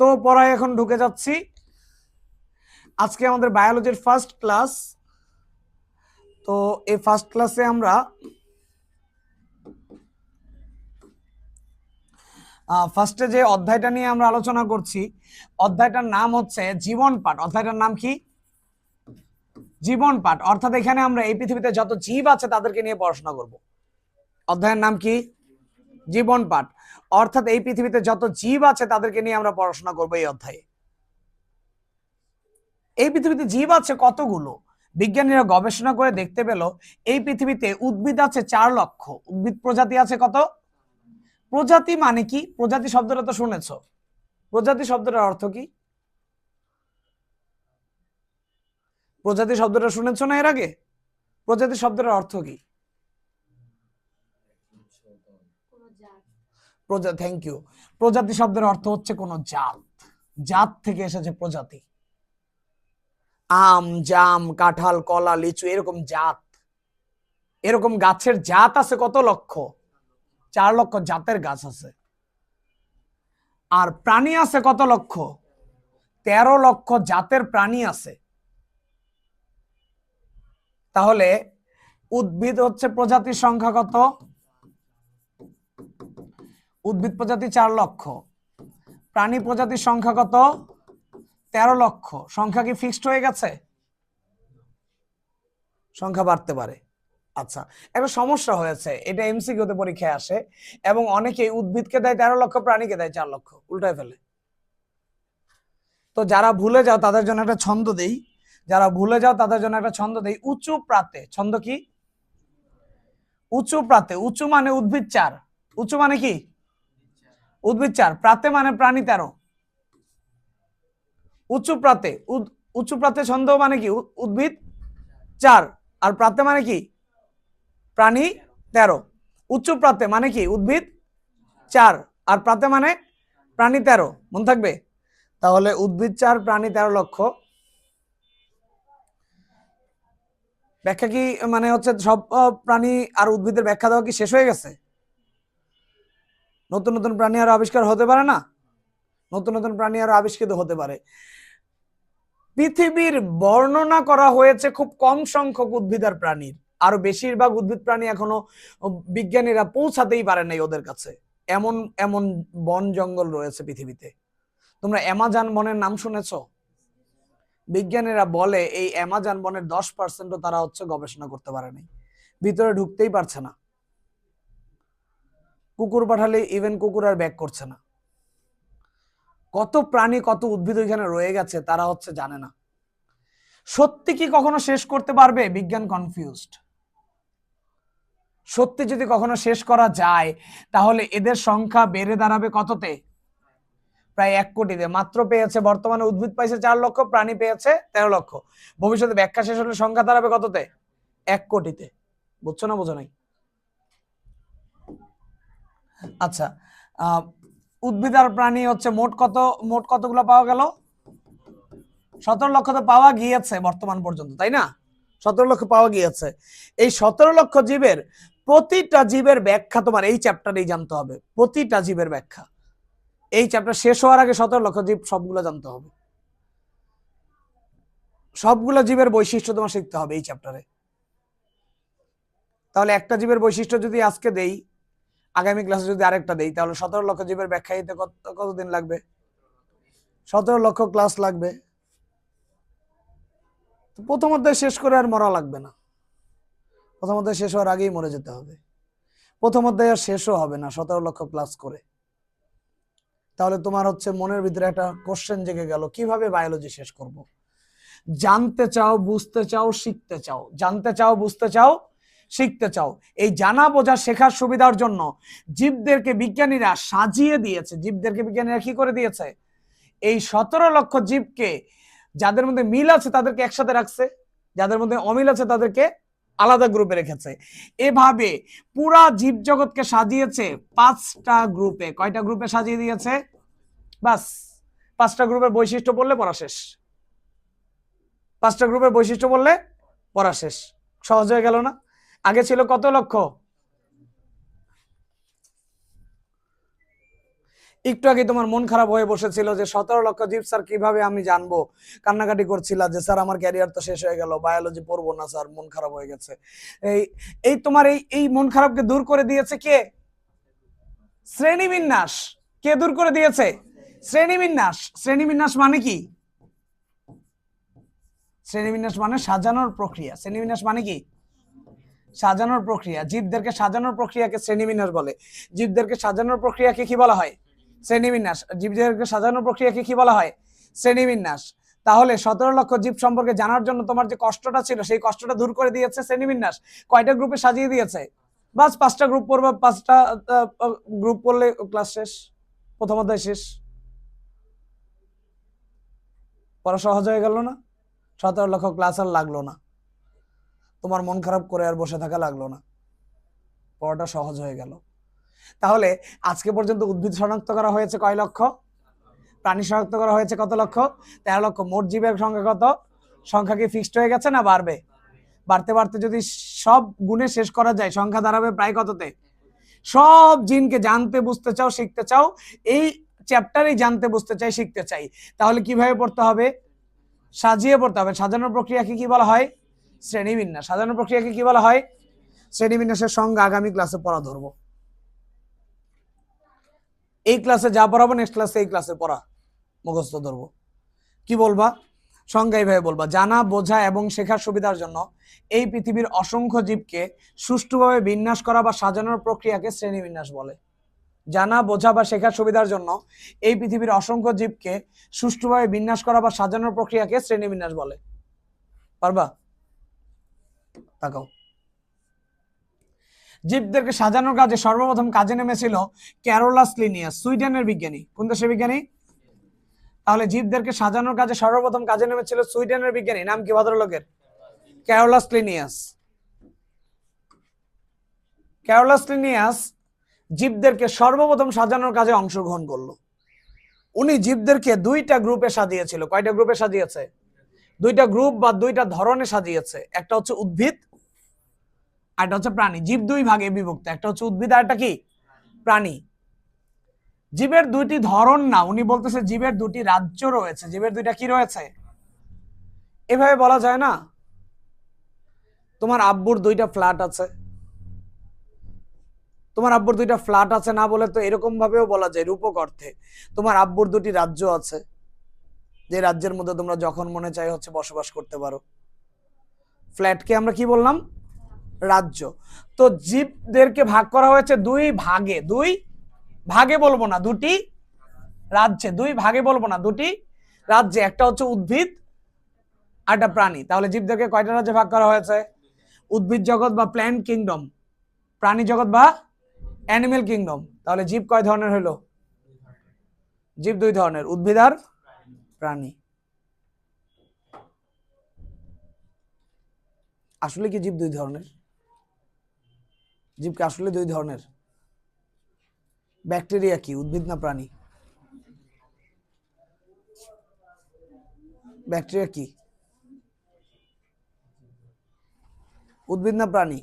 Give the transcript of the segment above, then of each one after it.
তো পড়ায় এখন ঢুকে যাচ্ছি। আজকে আমাদের বায়োলজির ফার্স্ট ক্লাস তো এই ফার্স্ট ক্লাসে আমরা ফার্স্টে যে অধ্যায়টা নিয়ে আমরা আলোচনা করছি, অধ্যায়টার নাম হচ্ছে জীবন পাঠ। অধ্যায়টার নাম কি? জীবন পাঠ। অর্থাৎ এখানে আমরা এই পৃথিবীতে যত জীব আছে তাদেরকে নিয়ে পড়াশোনা করব। অধ্যায়ের নাম কি? জীবন পাঠ। অর্থাৎ এই পৃথিবীতে যত জীব আছে, তাদেরকে নিয়ে আমরা পড়াশোনা করব এই অধ্যায়ে। এই পৃথিবীতে জীব আছে কতগুলো? বিজ্ঞানীরা গবেষণা করে দেখতে পেল, এই পৃথিবীতে উদ্ভিদ আছে চার লক্ষ। উদ্ভিদ প্রজাতি আছে কত? প্রজাতি মানে কি? প্রজাতি শব্দটা তো শুনেছ। প্রজাতি শব্দটার অর্থ কি? প্রজাতি শব্দটা শুনেছ না এর আগে? প্রজাতি শব্দটার অর্থ কি? প্রজা থ্যাংক ইউ প্রজাতি শব্দের অর্থ হচ্ছে কোন জাত। জাত থেকে এসেছে প্রজাতি। আম, জাম, কাঁঠাল, কলা, লিচু, এরকম জাত। এরকম গাছের জাত আছে কত লক্ষ? চার লক্ষ জাতের গাছ আছে। আর প্রাণী আছে কত লক্ষ? তেরো লক্ষ জাতের প্রাণী আছে। তাহলে উদ্ভিদ হচ্ছে প্রজাতির সংখ্যা কত? উদ্ভিদ প্রজাতি চার লক্ষ। প্রাণী প্রজাতির সংখ্যা কত? তেরো লক্ষ। সংখ্যা কি ফিক্সড হয়ে গেছে? সংখ্যা বাড়তে পারে। আচ্ছা একটা সমস্যা হয়েছে। এটা এমসিকিউতে পরীক্ষায় আসে এবং অনেকে উদ্ভিদকে দেয় তেরো লক্ষ, প্রাণীকে দেয় চার লক্ষ। উল্টায় ফেলে। তো যারা ভুলে যাও, তাদের জন্য একটা ছন্দ দেই। যারা ভুলে যাও, তাদের জন্য একটা ছন্দ দেই। উঁচু প্রাতে ছন্দ কি? উঁচু প্রাতে উঁচু মানে উদ্ভিদ চার। উঁচু মানে কি? উদ্ভিদ চার, প্রাতে মানে প্রাণী তেরো। উঁচু প্রাতে উঁচু প্রাতে ছন্দ মানে কি? উদ্ভিদ চার, আর প্রাতে মানে কি? প্রাণী তেরো। উঁচু প্রাতে মানে কি? উদ্ভিদ চার, আর প্রাতে মানে প্রাণী তেরো। মন থাকবে? তাহলে উদ্ভিদ চার, প্রাণী তেরো লক্ষ ব্যাখ্যা কি মানে হচ্ছে সব প্রাণী আর উদ্ভিদের ব্যাখ্যা দেওয়া কি শেষ হয়ে গেছে? নতুন নতুন প্রাণী আরও আবিষ্কার হতে পারে না? নতুন নতুন প্রাণী আরও আবিষ্কৃত হতে পারে। পৃথিবীর বর্ণনা করা হয়েছে খুব কম সংখ্যক উদ্ভিদ আর প্রাণীর। আরও বেশিরভাগ উদ্ভিদ প্রাণী এখনও বিজ্ঞানীরা পৌঁছাতেই পারে নাই ওদের কাছে। এমন এমন বন জঙ্গল রয়েছে পৃথিবীতে। তোমরা অ্যামাজন বনের নাম শুনেছ? বিজ্ঞানীরা বলে, এই অ্যামাজন বনের দশ পার্সেন্টও তারা হচ্ছে গবেষণা করতে পারেনি ভিতরে ঢুকতেই পারছে না। কুকুর পাঠালে ইভেন কুকুর আর ব্যাক করছে না। কত প্রাণী কত উদ্ভিদ ওইখানে রয়ে গেছে, তারা হচ্ছে জানে না। সত্যি কি কখনো শেষ করতে পারবে? বিজ্ঞান কনফিউজড সত্যি যদি কখনো শেষ করা যায়, তাহলে এদের সংখ্যা বেড়ে দাঁড়াবে কততে? প্রায় এক কোটিতে। মাত্র পেয়েছে বর্তমানে উদ্ভিদ পাইছে চার লক্ষ, প্রাণী পেয়েছে তেরো লক্ষ। ভবিষ্যতে ব্যাখ্যা শেষ হলে সংখ্যা দাঁড়াবে কততে? এক কোটিতে। বুঝছ না, বোঝো নাই? আচ্ছা উদ্ভিদ আর প্রাণী হচ্ছে মোট কত, মোট কতগুলো পাওয়া গেল? সতেরো লক্ষ তো পাওয়া গিয়েছে বর্তমান পর্যন্ত, তাই না? সতেরো লক্ষ পাওয়া গিয়েছে। এই সতেরো লক্ষ জীবের প্রতিটা জীবের ব্যাখ্যা তোমার এই চ্যাপ্টারেই জানতে হবে। প্রতিটা জীবের ব্যাখ্যা। এই চ্যাপ্টার শেষ হওয়ার আগে সতেরো লক্ষ জীব সবগুলো জানতে হবে। সবগুলো জীবের বৈশিষ্ট্য তোমার শিখতে হবে এই চ্যাপ্টারে তাহলে একটা জীবের বৈশিষ্ট্য যদি আজকে দেই আগামী ক্লাসে যদি আরেকটা দেই, তাহলে সতেরো লক্ষ জীবের ব্যাখ্যা দিতে কত, কতদিন লাগবে? সতেরো লক্ষ ক্লাস লাগবে। প্রথম অধ্যায় শেষ করে আর মরা লাগবে না। প্রথম অধ্যায় শেষ হওয়ার আগেই মরে যেতে হবে। প্রথম অধ্যায় আর শেষও হবে না, সতেরো লক্ষ ক্লাস করে। তাহলে তোমার হচ্ছে মনের ভিতরে একটা কোশ্চেন জেগে গেল, কীভাবে বায়োলজি শেষ করব? জানতে চাও, বুঝতে চাও, শিখতে চাও। জানতে চাও, বুঝতে চাও শিখতে চাও। এই জানা বোঝা শেখার সুবিধার জন্য জীবদেরকে বিজ্ঞানীরা সাজিয়ে দিয়েছে। জীবদেরকে বিজ্ঞানীরা কি করে দিয়েছে? এই সতেরো লক্ষ জীবকে যাদের মধ্যে মিল আছে তাদেরকে একসাথে রাখছে, যাদের মধ্যে অমিল আছে তাদেরকে আলাদা গ্রুপে রেখেছে। এভাবে পুরা জীব জগৎকে সাজিয়েছে পাঁচটা গ্রুপে কয়টা গ্রুপে সাজিয়ে দিয়েছে? বাস, পাঁচটা গ্রুপের বৈশিষ্ট্য বললে পড়া শেষ। পাঁচটা গ্রুপের বৈশিষ্ট্য বললে পড়া শেষ। সহজ হয়ে গেল না? আগে ছিল কত লক্ষ? একটু আগে তোমার মন খারাপ হয়ে বসেছিল যে সতেরো লক্ষ জীব স্যার, কীভাবে আমি জানব? কান্নাকাটি করছিল যে, স্যার, আমার ক্যারিয়ার তো শেষ হয়ে গেল বায়োলজি পড়ব না, স্যার, মন খারাপ হয়ে গেছে। এই এই তোমার এই এই মন খারাপকে দূর করে দিয়েছে কে? শ্রেণীবিন্যাস। কে দূর করে দিয়েছে? শ্রেণীবিন্যাস। শ্রেণীবিন্যাস মানে কি? শ্রেণীবিন্যাস মানে সাজানোর প্রক্রিয়া। শ্রেণীবিন্যাস মানে কি? সাজানোর প্রক্রিয়া, জীবদেরকে সাজানোর প্রক্রিয়াকে শ্রেণীবিন্যাস বলে। জীবদেরকে সাজানোর প্রক্রিয়াকে কি বলা হয়? শ্রেণীবিন্যাস। জীবদেরকে সাজানোর প্রক্রিয়াকে কি বলা হয়? শ্রেণীবিন্যাস। তাহলে সতেরো লক্ষ জীব সম্পর্কে জানার জন্য তোমার যে কষ্টটা ছিল, সেই কষ্টটা দূর করে দিয়েছে শ্রেণীবিন্যাস। কয়টা গ্রুপে সাজিয়ে দিয়েছে? বাস পাঁচটা গ্রুপ পড়বে, পাঁচটা গ্রুপ পড়লে ক্লাস শেষ, প্রথম অধ্যায় শেষ। পড়া সহজ হয়ে গেল না? সতেরো লক্ষ ক্লাস আর লাগল না। তোমার মন খারাপ করে আর বসে থাকা লাগল না। পড়াটা সহজ হয়ে গেল। তাহলে আজকে পর্যন্ত উদ্ভিদ শনাক্ত করা হয়েছে কয় লক্ষ? প্রাণী শনাক্ত করা হয়েছে কত লক্ষ? তেরো লক্ষ। মোট জীবের সংখ্যা কত? সংখ্যা কি ফিক্সড হয়ে গেছে না বাড়বে? বাড়তে বাড়তে যদি সব গুণে শেষ করা যায়, সংখ্যা দাঁড়াবে প্রায় কততে? সব জিনকে জানতে বুঝতে চাও, শিখতে চাও, এই চ্যাপ্টারেই জানতে বুঝতে চাই, শিখতে চাই। তাহলে কীভাবে পড়তে হবে? সাজিয়ে পড়তে হবে। সাজানোর প্রক্রিয়াকে কি বলা হয়? শ্রেণীবিন্যাস। সাজানোর প্রক্রিয়াকে কি বলা হয়? শ্রেণীবিন্যাসের সঙ্গে আগামী ক্লাসে পড়া ধরবো। এই ক্লাসে যা পড়াবো নেক্সট ক্লাসে এই ক্লাসে পড়া মুখস্থ ধরবো। কি বলবা? সংজ্ঞা এইভাবে বলবা, জানা, বোঝা এবং শেখার সুবিধার জন্য এই পৃথিবীর অসংখ্য জীবকে সুষ্ঠুভাবে বিন্যাস করা বা সাজানোর প্রক্রিয়াকে শ্রেণীবিন্যাস বলে। জানা, বোঝা বা শেখার সুবিধার জন্য এই পৃথিবীর অসংখ্য জীবকে সুষ্ঠুভাবে বিন্যাস করা বা সাজানোর প্রক্রিয়াকে শ্রেণীবিন্যাস বলে। পারবা? তাকাও। জীবদেরকে সাজানোর কাজে সর্বপ্রথম কাজে নেমেছিল ক্যারোলাস লিনিয়াস সুইডেনের বিজ্ঞানী। কোন দেশের বিজ্ঞানী? তাহলে জীবদেরকে সাজানোর কাজে সর্বপ্রথম কাজে নেমেছিল সুইডেনের বিজ্ঞানী। নাম কি ভদ্রলোকের? ক্যারোলাস লিনিয়াস ক্যারোলাস লিনিয়াস জীবদেরকে সর্বপ্রথম সাজানোর কাজে অংশগ্রহণ করল। উনি জীবদেরকে দুইটা গ্রুপে সাজিয়েছিল। কয়টা গ্রুপে সাজিয়েছে? দুইটা গ্রুপ বা দুইটা ধরনে সাজিয়েছে। একটা হচ্ছে উদ্ভিদ, আর একটা হচ্ছে প্রাণী। জীব দুই ভাগে বিভক্ত। একটা হচ্ছে উদ্ভিদ আর একটা কি? প্রাণী। জীবের দুইটি ধরন না, উনি বলতেছে জীবের দুটি রাজ্য রয়েছে। জীবের দুইটা কি রয়েছে? এভাবে বলা যায় না। তোমার আব্বুর দুইটা ফ্ল্যাট আছে। তোমার আব্বুর দুইটা ফ্ল্যাট আছে না বলে তো এরকম ভাবেও বলা যায় রূপক অর্থে। তোমার আব্বুর দুটি রাজ্য আছে। যে রাজ্যের মধ্যে তোমরা যখন মনে চাই হচ্ছে বসবাস করতে পারো। ফ্ল্যাটকে আমরা কি বললাম? রাজ্য। তো জীবদেরকে ভাগ করা হয়েছে দুই ভাগে। দুই ভাগে বলব না, দুটি রাজ্যে। দুই ভাগে বলব না, দুটি রাজ্যে। একটা হচ্ছে উদ্ভিদ, আর একটা প্রাণী। তাহলে জীবদেরকে কয়টা রাজ্যে ভাগ করা হয়েছে? উদ্ভিদ জগৎ বা প্ল্যান্ট কিংডম। প্রাণী জগৎ বা অ্যানিমেল কিংডম। তাহলে জীব কয় ধরনের হলো? জীব দুই ধরনের, উদ্ভিদ আর প্রাণী। আসলে কি জীব দুই ধরনের? জীবকে আসলে দুই ধরনের? ব্যাকটেরিয়া কি? উদ্ভিদ না প্রাণী? ব্যাকটেরিয়া কি? উদ্ভিদ না প্রাণী?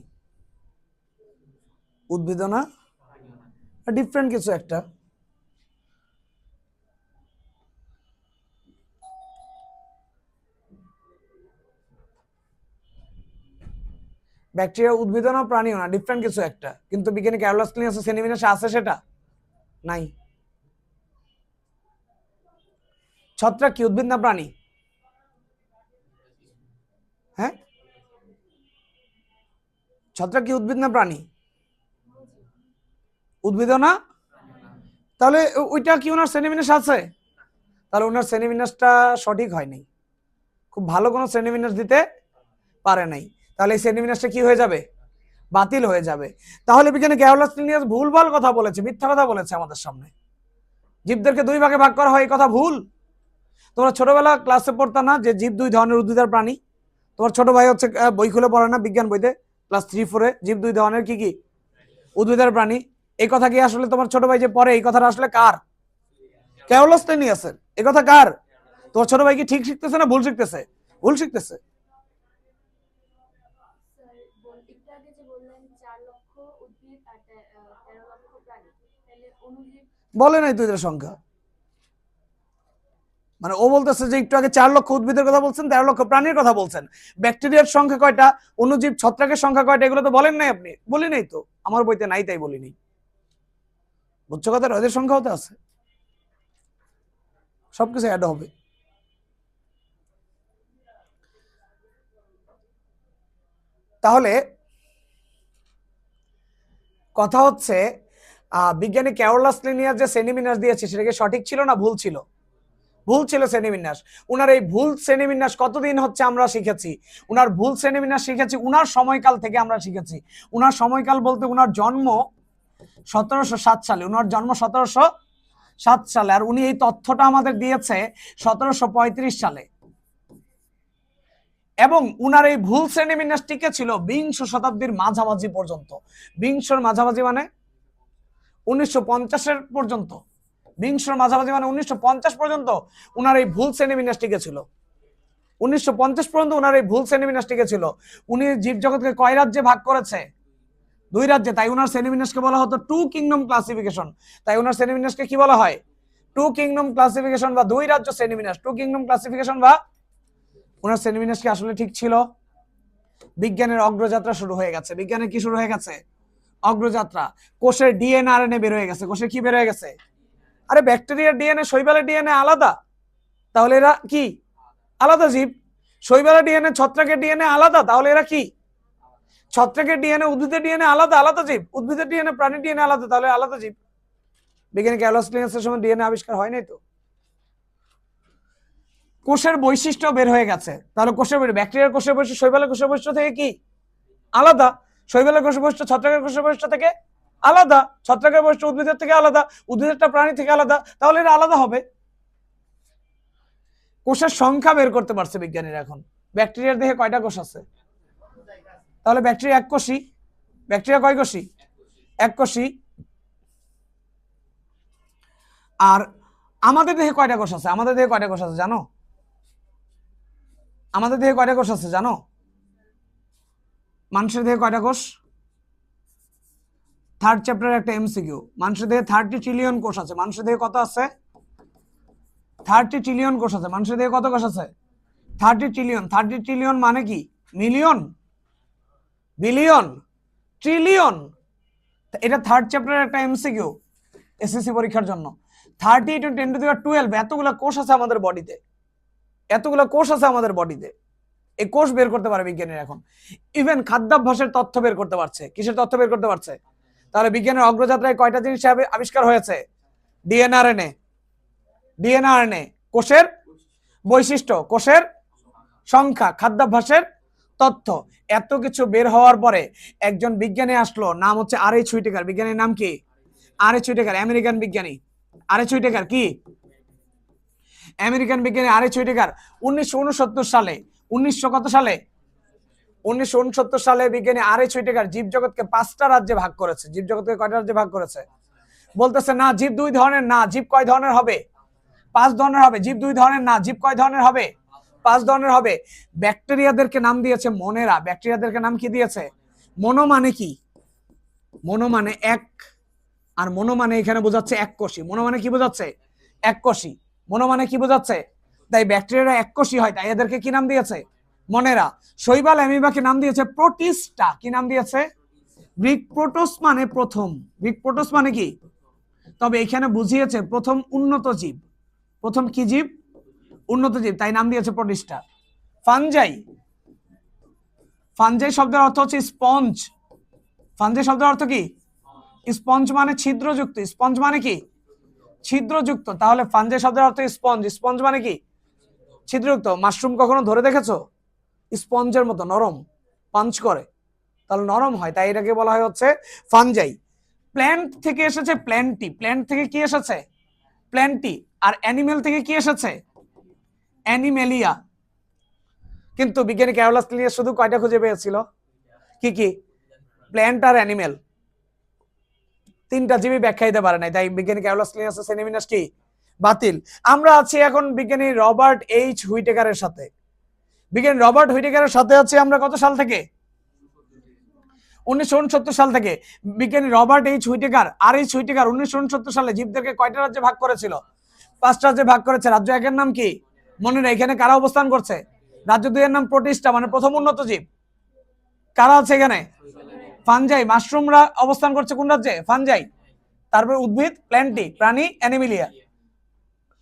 উদ্ভিদ না? ডিফারেন্ট কিছু একটা। ব্যাকটেরিয়া উদ্ভিদ না, প্রাণীও না ডিফারেন্ট কিছু একটা। কিন্তু বিজ্ঞানী ক্যারোলাস ক্লিনাস সেনিমিনাসে আছে সেটা? নাই। ছত্রাক কি, উদ্ভিদ না প্রাণী? হ্যাঁ? ছত্রাক কি, উদ্ভিদ না প্রাণী? উদ্ভিদ না? তাহলে ওইটা কি ওনার শ্রেণীবিন্যাস আছে? তাহলে ওনার শ্রেণীবিন্যাসটা সঠিক হয়নি খুব ভালো কোনো শ্রেণীবিন্যাস দিতে পারে নাই। তাহলে এই শ্রেণীবিন্যাসটা কি হয়ে যাবে? বাতিল হয়ে যাবে। তাহলে বিজ্ঞানী ক্যারোলাস লিনিয়াস ভুলভাল কথা বলেছে, মিথ্যা কথা বলেছে আমাদের সামনে। জীবদেরকে দুই ভাগে ভাগ করা হয়, এই কথা ভুল। তোমরা ছোটবেলা ক্লাসে পড়তা না যে জীব দুই ধরনের উদ্ভিদ আর প্রাণী? তোমার ছোট ভাই হচ্ছে বই খুলে পড়ে না বিজ্ঞান বইতে? ক্লাস থ্রি ফোরে জীব দুই ধরনের কি কি? উদ্ভিদ আর প্রাণী। এই কথা কি আসলে তোমার ছোট ভাই যে পড়ে, এই কথাটা আসলে কার? ক্যারোলাস লিনিয়াসের এই কথা কার? তোমার ছোট ভাই কি ঠিক শিখতেছে না ভুল শিখতেছে? ভুল শিখতেছে স্যার বল একটু আগে যে বললেন চার লক্ষ উদ্ভিদ আর তে- আহ, তেরো লক্ষ প্রাণী তাহলে অনুজীব বলে নাই এদের সংখ্যা। মানে ও বলতেছে যে একটু আগে চার লক্ষ উদ্ভিদের কথা বলছেন, তেরো লক্ষ প্রাণীর কথা বলছেন। ব্যাকটেরিয়ার সংখ্যা কয়টা? অণুজীব ছত্রাকের সংখ্যা কয়টা? এগুলো তো বলেন নাই আপনি। বলি নাই তো। আমার বইতে নাই তাই বলিনি বুঝছ কথা? এদের সংখ্যাও তো আছে। সবকিছু অ্যাড হবে। তাহলে কথা হচ্ছে বিজ্ঞানী ক্যারোলাস লিনিয়ার যে শ্রেণীবিন্যাস দিয়েছে সেটা কি সঠিক ছিল না, ভুল ছিল? ভুল ছিল শ্রেণীবিন্যাস উনার এই ভুল শ্রেণীবিন্যাস কতদিন হচ্ছে আমরা শিখেছি? উনার ভুল শ্রেণীবিন্যাস শিখেছি, উনার সময়কাল থেকে আমরা শিখেছি। উনার সময়কাল বলতে উনার জন্ম সতেরোশো সাত সালে, উনার জন্ম সতেরোশো সাত সালে, আর উনি এই তথ্যটা আমাদের দিয়েছে সতেরোশো পঁয়ত্রিশ সালে। এবং উনার এই ভুল শ্রেণীবিন্যাস টিকে ছিল বিংশ শতাব্দীর মাঝামাঝি পর্যন্ত। বিংশর মাঝামাঝি মানে উনিশশো পঞ্চাশের পর্যন্ত। বিংশর মাঝামাঝি মানে উনিশশো পঞ্চাশ পর্যন্ত উনার এই ভুল শ্রেণীবিন্যাস টিকে ছিল। উনিশশো পঞ্চাশ পর্যন্ত উনার এই ভুল শ্রেণীবিন্যাস টিকে ছিল। উনি জীবজগৎকে কয় রাজ্যে ভাগ করেছে? দুই রাজ্যে। তাই উনার শ্রেণীবিন্যাসকে বলা হতো টু কিংডম ক্লাসিফিকেশন। তাই উনার শ্রেণীবিন্যাসকে কি বলা হয়? টু কিংডম ক্লাসিফিকেশন বা দুই রাজ্য শ্রেণীবিন্যাস। টু কিংডম ক্লাসিফিকেশন বা ওনার শ্রেণীবিন্যাস আসলে ঠিক ছিল? বিজ্ঞানের অগ্রযাত্রা শুরু হয়ে গেছে। বিজ্ঞানের কি শুরু হয়ে গেছে? অগ্রযাত্রা কোষের ডিএনএ আরএনএ বের হয়ে গেছে কোষের কি বের হয়ে গেছে আরে ব্যাকটেরিয়ার ডিএনএ শৈবালের ডিএনএ আলাদা তাহলে এরা কি আলাদা জীব শৈবালের ডিএনএ ছত্রাকের ডিএনএ আলাদা তাহলে এরা কি ছত্রাকের ডিএনএ উদ্ভিদের ডিএনএ আলাদা আলাদা জীব উদ্ভিদের ডিএনএ প্রাণীর ডিএনএ আলাদা তাহলে আলাদা জীব বিজ্ঞানী ক্যালোস সময় ডিএনএ আবিষ্কার হয় নাই তো কোষের বৈশিষ্ট্য বের হয়ে গেছে তাহলে কোষের ব্যাকটেরিয়ার কোষের বৈশিষ্ট্য শৈবালের কোষের বৈশিষ্ট্য থেকে কি আলাদা শৈবালের কোষের বৈশিষ্ট্য, ছত্রাকের কোষের বৈশিষ্ট্য থেকে আলাদা, ছত্রাকের বৈশিষ্ট্য উদ্ভিদের থেকে আলাদা উদ্ভিদেরটা প্রাণী থেকে আলাদা, তাহলে এটা আলাদা হবে। কোষের সংখ্যা বের করতে পারছে বিজ্ঞানীরা এখন। ব্যাকটেরিয়ার দেহে কয়টা কোষ আছে? তাহলে ব্যাকটেরিয়া এক কোষী ব্যাকটেরিয়া কয় কোষী এক কোষী আর আমাদের দেহে কয়টা কোষ আছে? আমাদের দেহে কয়টা কোষ আছে জানো? আমাদের দেহে কয়টা কোষ আছে জানো? মানুষের দেহে কয়টা কোষ? থার্ড চ্যাপ্টার একটা এমসিকিউ মানুষের দেহে থার্টি ট্রিলিয়ন কোষ আছে। মানুষের দেহে কত আছে? থার্টি ট্রিলিয়ন কোষ আছে। মানুষের দেহে কত কোষ আছে? থার্টি ট্রিলিয়ন থার্টি ট্রিলিয়ন মানে কি? মিলিয়ন বিলিয়ন ট্রিলিয়ন এটা থার্ড চ্যাপ্টারের একটা এমসিকিউ এসএসসি পরীক্ষার জন্য। Thirty into ten to twelve এতগুলো কোষ আছে আমাদের বডিতে এতগুলো কোষ আছে আমাদের বডিতে এই কোষ বের করতে পারে বিজ্ঞানীরা এখন। ইভেন খাদ্যাভ্যাসের তথ্য বের করতে পারছে। কিসের তথ্য বের করতে পারছে? তাহলে বিজ্ঞানের অগ্রযাত্রায় কয়টা জিনিস আবি- আবিষ্কার হয়েছে? ডিএনআরএনএ। ডিএনআরএনএ, কোষের বৈশিষ্ট্য, কোষের সংখ্যা, খাদ্যাভ্যাসের তথ্য। এত কিছু বের হওয়ার পরে একজন বিজ্ঞানী আসলো, নাম হচ্ছে আর এইচ হুইটেকার। বিজ্ঞানীর নাম কি? আর এইচ হুইটেকার, আমেরিকান বিজ্ঞানী। আর এইচ হুইটেকার কি? আমেরিকান বিজ্ঞানী আর এইচ হুইটেকার, উনিশশো উনসত্তর সালে উনিশশো কত সালে? উনিশশো উনসত্তর সালে বিজ্ঞানী আর এইচ হুইটেকার জীবজগৎকে পাঁচটা রাজ্যে ভাগ করেছে। জীবজগৎকে কয়টা রাজ্যে ভাগ করেছে? বলতেছে, না, জীব দুই ধরনের, না, জীব কয় ধরনের হবে? পাঁচ ধরনের হবে, জীব দুই ধরনের, না, জীব কয় ধরনের হবে? পাঁচ ধরনের হবে। ব্যাকটেরিয়াদেরকে নাম দিয়েছে মনেরা। ব্যাকটেরিয়াদেরকে নাম কি দিয়েছে? মনো মানে কি? মনো মানে এক, আর মনো মানে এখানে বোঝাচ্ছে এক কোষী। মনো মানে কি বোঝাচ্ছে? এক কোষী। মনো মানে কি বোঝাচ্ছে? তাই ব্যাকটেরিয়ারা এক কোষী হয়, তাই এদেরকে কি নাম দিয়েছে? মনেরা। শৈবাল অ্যামিবাকে নাম দিয়েছে প্রোটিস্টা। কি নাম দিয়েছে? গ্রিক প্রোটোস মানে প্রথম। গ্রিক প্রোটোস মানে কি? তবে এখানে বুঝিয়েছে প্রথম উন্নত জীব। প্রথম কি জীব? উন্নত জীব, তাই নাম দিয়েছে প্রোটিস্টা। ফানজাই। ফানজাই শব্দের অর্থ হচ্ছে স্পঞ্জ। ফানজাই শব্দের অর্থ কি? স্পঞ্জ মানে ছিদ্রযুক্ত। স্পঞ্জ মানে কি? ছিদ্রযুক্ত। তাহলে ফানজাই শব্দের অর্থ স্পঞ্জ। স্পঞ্জ মানে কি? ছিদ্রযুক্ত, মাশরুম কখনো ধরে দেখেছ? স্পঞ্জের মতো, নরম পাঞ্চ করে। তাহলে নরম হয়, তাই এটাকে বলা হয় হচ্ছে ফানজাই প্ল্যান্ট থেকে এসেছে প্ল্যান্টি প্ল্যান্ট থেকে কি এসেছে? প্ল্যান্টি আর অ্যানিমেল থেকে কি এসেছে? অ্যানিমেলিয়া কিন্তু বিজ্ঞানী ক্যারোলাস লিনিয়াস শুধু কয়টা খুঁজে পেয়েছিল? কি কি? প্ল্যান্ট আর অ্যানিমেল তিনটা জীবী ব্যাখ্যা দিতে পারে নাই, তাই বিজ্ঞানী ক্যারোলাস লিনিয়াসের সেনিমিনাস কি? বাতিল। আমরা আছি এখন বিজ্ঞানী রবার্ট এইচ হুইটেকারের সাথে। বিজ্ঞানী রবার্ট হুইটেকারের সাথে আছি আমরা কত সাল থেকে? উনিশশো উনসত্তর সাল থেকে। বিজ্ঞানী রবার্ট এইচ হুইটেকার, আর এইচ হুইটেকার উনিশশো উনসত্তর সালে জীবদেরকে কয়টা রাজ্যে ভাগ করেছিল? পাঁচটা রাজ্যে ভাগ করেছে। রাজ্য একের নাম কি? মনে নেই। এখানে কারা অবস্থান করছে? রাজ্য দুইয়ের নাম প্রোটিস্টা মানে প্রথম উন্নত জীব। কারা আছে এখানে? ফানজাই। মাশরুমরা অবস্থান করছে কোন রাজ্যে? ফানজাই। তারপরে উদ্ভিদ, প্ল্যান্টি, প্রাণী, অ্যানিমিলিয়া।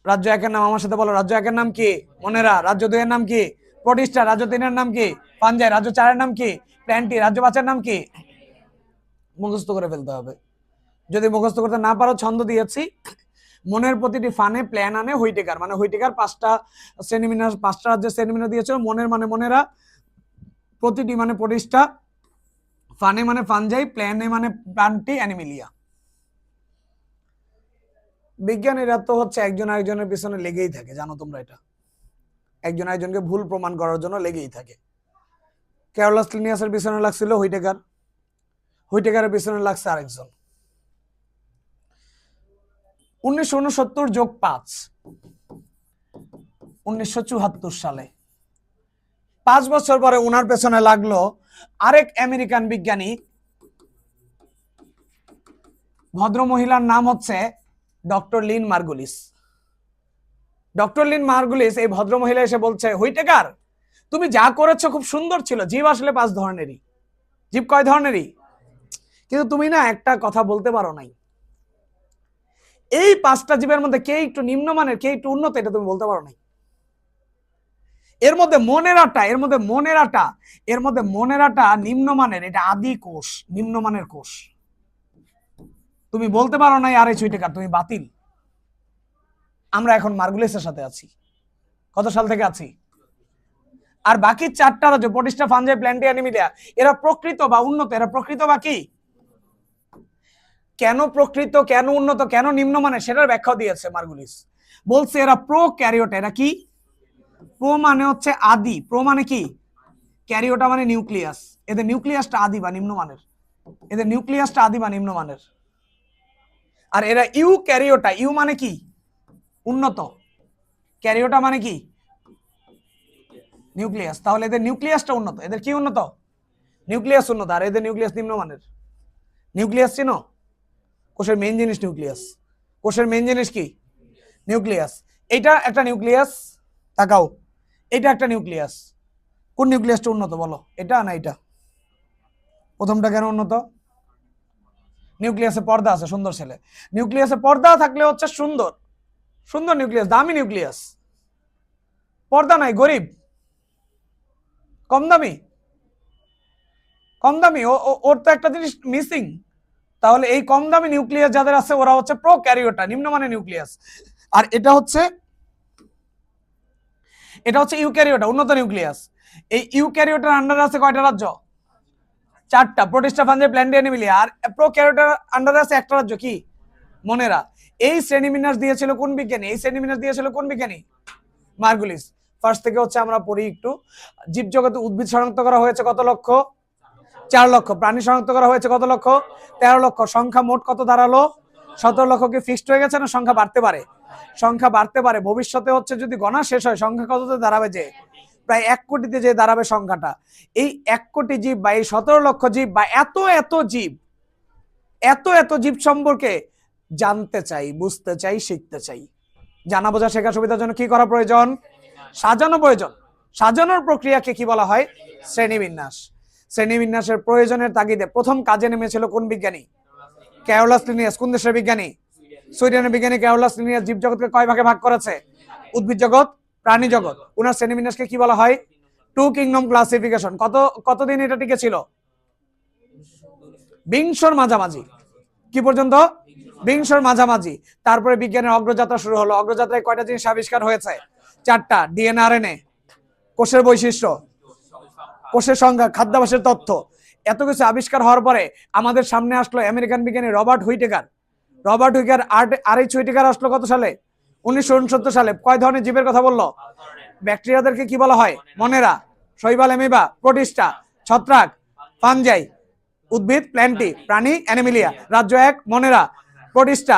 রাজ্য একের নাম আমার সাথে বলো। রাজ্য একের নাম কি? মনেরা। রাজ্য দুইয়ের নাম কি? প্রতিষ্ঠা। রাজ্য তিনের নাম কি? পাঞ্জায়। রাজ্য চারের নাম কি? প্ল্যান্টি। রাজ্য পাঁচের নাম কি? মুখস্থ করে ফেলতে হবে। যদি মুখস্থ করতে না পারো, ছন্দ দিয়েছি। মনের প্রতিটি ফানে প্ল্যান আনে হুইটেকার। মানে হুইটেকার পাঁচটা সেমিনার পাঁচটা রাজ্যের সেমিনার দিয়েছিল। মনের মানে মনেরা। প্রতিটি মানে প্রতিষ্ঠা। ফানে মানে ফানজাই প্ল্যানে মানে প্লান্টি অ্যানিমিলিয়া। বিজ্ঞানীরা তো হচ্ছে একজন আরেকজনের পিছনে লেগেই থাকে, জানো তোমরা এটা। একজন আরেকজনকে ভুল প্রমাণ করার জন্য লেগেই থাকে। ক্যারোলাস লিনিয়াসের পিছনে লাগছিল হুইটেকার হুইটেকারের পিছনে লাগছে আরেকজন। উনিশশো উনসত্তর যোগ পাঁচ। উনিশশো চুহাত্তর সালে। পাঁচ বছর পরে ওনার পেছনে লাগল আরেক আমেরিকান বিজ্ঞানী। ভদ্র মহিলার নাম হচ্ছে doctor Lynn Margulis. Doctor Lynn Margulis, এই ভদ্র মহিলা এসে বলছে, হুইটেকার, তুমি যা করেছ খুব সুন্দর ছিল, জীব আসলে পাঁচ ধরনেরই। জীব কয় ধরনেরই? কিন্তু তুমি না একটা কথা বলতে পারো নাই। এই পাঁচটা জীবের মধ্যে কে একটু নিম্নমানের, কে একটু উন্নত, এটা তুমি বলতে পারো নাই। এর মধ্যে মনের আটা, এর মধ্যে মনেরাটা এর মধ্যে মনেরাটা নিম্নমানের, এটা আদি কোষ, নিম্নমানের কোষ। তুমি বলতে পারো আর এই ছুইটেকার তুমি বাতিল। আমরা এখন মার্গুলেসের সাথে আছি। কত সাল থেকে আছি? আর বাকি চারটা রাজ্য, প্রতিষ্ঠা ফানজাই প্ল্যান্টি অ্যানিমিলিয়া এরা প্রকৃত বা উন্নত? এরা প্রকৃত বা কি? কেন প্রকৃত, কেন উন্নত, কেন নিম্নমানের, সেটার ব্যাখ্যা দিয়েছে মার্গুলিস। বলছে এরা প্রো ক্যারিওটা এরা কি? প্রো মানে হচ্ছে আদি। প্রো মানে কি? ক্যারিওটা মানে নিউক্লিয়াস। এদের নিউক্লিয়াসটা আদি বা নিম্নমানের। এদের নিউক্লিয়াসটা আদি বা নিম্নমানের। আর এরা ইউ ক্যারিওটা, ইউ মানে কি? উন্নত। ক্যারিওটা মানে কি? নিউক্লিয়াস। তাহলে এদের নিউক্লিয়াসটা উন্নত। এদের কি উন্নত? নিউক্লিয়াস উন্নত। আর এদের নিউক্লিয়াস নিম্নমানের? নিউক্লিয়াস চিনো কোষের মেইন জিনিস নিউক্লিয়াস। কোষের মেন জিনিস কি? নিউক্লিয়াস। এটা একটা নিউক্লিয়াস, তাকাও। এটা একটা নিউক্লিয়াস। কোন নিউক্লিয়াসটা উন্নত বলো? এটা না এটা? প্রথমটা কেন উন্নত? নিউক্লিয়াসে পর্দা আছে, সুন্দর ছেলে। নিউক্লিয়াসে পর্দা থাকলে হচ্ছে সুন্দর। সুন্দর নিউক্লিয়াস দামি নিউক্লিয়াস পর্দা নাই, গরিব। কম দামি। কম দামি ওর তো একটা জিনিস মিসিং তাহলে এই কম দামি নিউক্লিয়াস যাদের আছে, ওরা হচ্ছে প্রো ক্যারিওটা নিম্নমানের নিউক্লিয়াস আর এটা হচ্ছে এটা হচ্ছে ইউক্যারিওটা, উন্নত নিউক্লিয়াস এই ইউক্যারিওটার আন্ডারে আছে কয়টা রাজ্য? চারটা। প্রোটিস্টা ফানজে প্ল্যান্টি অ্যানিমিলিয়া আর প্রোক্যারিওটার আন্ডারে আছে একটা রাজ্য কি? মনেরা। এই শ্রেণীবিন্যাস দিয়েছিল কোন বিজ্ঞানী? এই শ্রেণীবিন্যাস দিয়েছিল কোন বিজ্ঞানী? মার্গুলিস ফার্স্ট থেকে হচ্ছে আমরা পড়ি একটু। জীবজগতে উদ্ভিদ শনাক্ত করা হয়েছে কত লক্ষ? চার লক্ষ। প্রাণী শনাক্ত করা হয়েছে কত লক্ষ? তেরো লক্ষ। সংখ্যা মোট কত দাঁড়াল? সতেরো লক্ষ কি ফিক্সড হয়ে গেছে না সংখ্যা বাড়তে পারে? সংখ্যা বাড়তে পারে। ভবিষ্যতে হচ্ছে যদি গণা শেষ হয়, সংখ্যা কততে দাঁড়াবে যে? প্রায় এক কোটিতে যে দাঁড়াবে সংখ্যাটা, এই এক কোটি জীব বা এই সতেরো লক্ষ জীব বা এত এত জীব, এত এত জীব সম্পর্কে জানতে চাই, বুঝতে চাই, শিখতে চাই। জানা বোঝা শেখা সুবিধার জন্য কি করা প্রয়োজন? সাজানো প্রয়োজন। সাজানোর প্রক্রিয়াকে কি বলা হয়? শ্রেণীবিন্যাস। শ্রেণীবিন্যাসের প্রয়োজনের তাগিদে প্রথম কাজে নেমেছিল কোন বিজ্ঞানী? Carolus Linnaeus. কোন দেশের বিজ্ঞানী? সুইডেনের বিজ্ঞানী ক্যারোলাস লিনিয়াস জীবজগৎকে কয় ভাগে ভাগ করেছে? উদ্ভিদ জগৎ প্রাণী জগৎ। উনার শ্রেণীবিন্যাসকে কি বলা হয়? টু কিংডম ক্লাসিফিকেশন কত, কতদিন এটা টিকে ছিল? বিংশর মাঝামাঝি। কি পর্যন্ত? বিংশর মাঝামাঝি। তারপরে বিজ্ঞানের অগ্রযাত্রা শুরু হলো। অগ্রযাত্রায় কয়টা জিনিস আবিষ্কার হয়েছে? চারটা। ডিএনআরএনএ, কোষের বৈশিষ্ট্য, কোষের সংখ্যা খাদ্যাভ্যাসের তথ্য। এত কিছু আবিষ্কার হওয়ার পরে আমাদের সামনে আসলো আমেরিকান বিজ্ঞানী রবার্ট হুইটেকার। রবার্ট হুইটেকার আর এইচ হুইটেকার আসলো কত সালে? উনিশশো উনসত্তর সালে কয় ধরনের জীবের কথা বলল? ব্যাকটেরিয়াদেরকে কি বলা হয়? মনেরা। শৈবাল এমিবা প্রোটিস্টা ছত্রাক ফানজাই উদ্ভিদ প্ল্যান্টি প্রাণী অ্যানিমিলিয়া। রাজ্য এক Monera Protista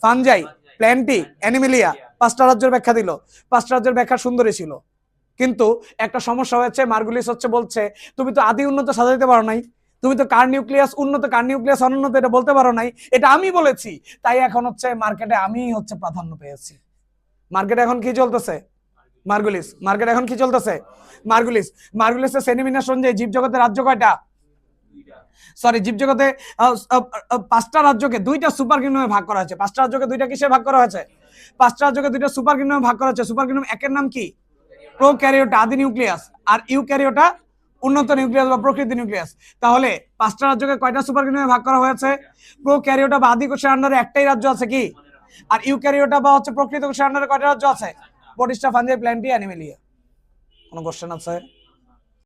Fungi Plantae Animalia. পাঁচটা রাজ্যের ব্যাখ্যা দিল। পাঁচটা রাজ্যের ব্যাখ্যা সুন্দরই ছিল। কিন্তু একটা সমস্যা হয়েছে মার্গুলিস হচ্ছে বলছে তুমি তো আদি উন্নত সাজাইতে পারো নাই। তুমি তো কার নিউক্লিয়াস উন্নত কার নিউক্লিয়াস অনুন্নত এটা বলতে পারো নাই। এটা আমি বলেছি। তাই এখন হচ্ছে মার্কেটে আমি হচ্ছে প্রাধান্য পেয়েছি। মার্কেটে এখন কি চলতেছে? মার্গুলিস, মার্কেট এখন কি চলতেছে? মার্গুলিস, মার্গুলিসের সেনিমিনাস অনুযায়ী জীবজগতের রাজ্য কয়টা? সরি জীবজগতে পাঁচটা রাজ্যকে দুইটা সুপার কিংডমে ভাগ করা হয়েছে। পাঁচটা রাজ্যকে দুইটা কিসে ভাগ করা হয়েছে? পাঁচটা রাজ্যকে দুইটা সুপার কিংডমে ভাগ করা হয়েছে। সুপার কিংডম একের নাম কি? প্রো ক্যারিওটা আদি নিউক্লিয়াস। আর ইউ ক্যারিওটা উন্নত নিউক্লিয়াস বা প্রকৃতি নিউক্লিয়াস। তাহলে পাঁচটা রাজ্যকে কয়টা সুপার কিংডমে ভাগ করা হয়েছে? প্রো ক্যারিওটা বা আদি কোষের আন্ডারে একটাই রাজ্য আছে কি? আর ইউক্যারিওটা বা হচ্ছে প্রকৃত কোষের আন্ডারে কয়টা রাজ্য আছে? প্রতিষ্ঠা ফাঞ্জাই প্ল্যান্টি, অ্যানিমেলিয়া। কোনো কোশ্চেন আছে?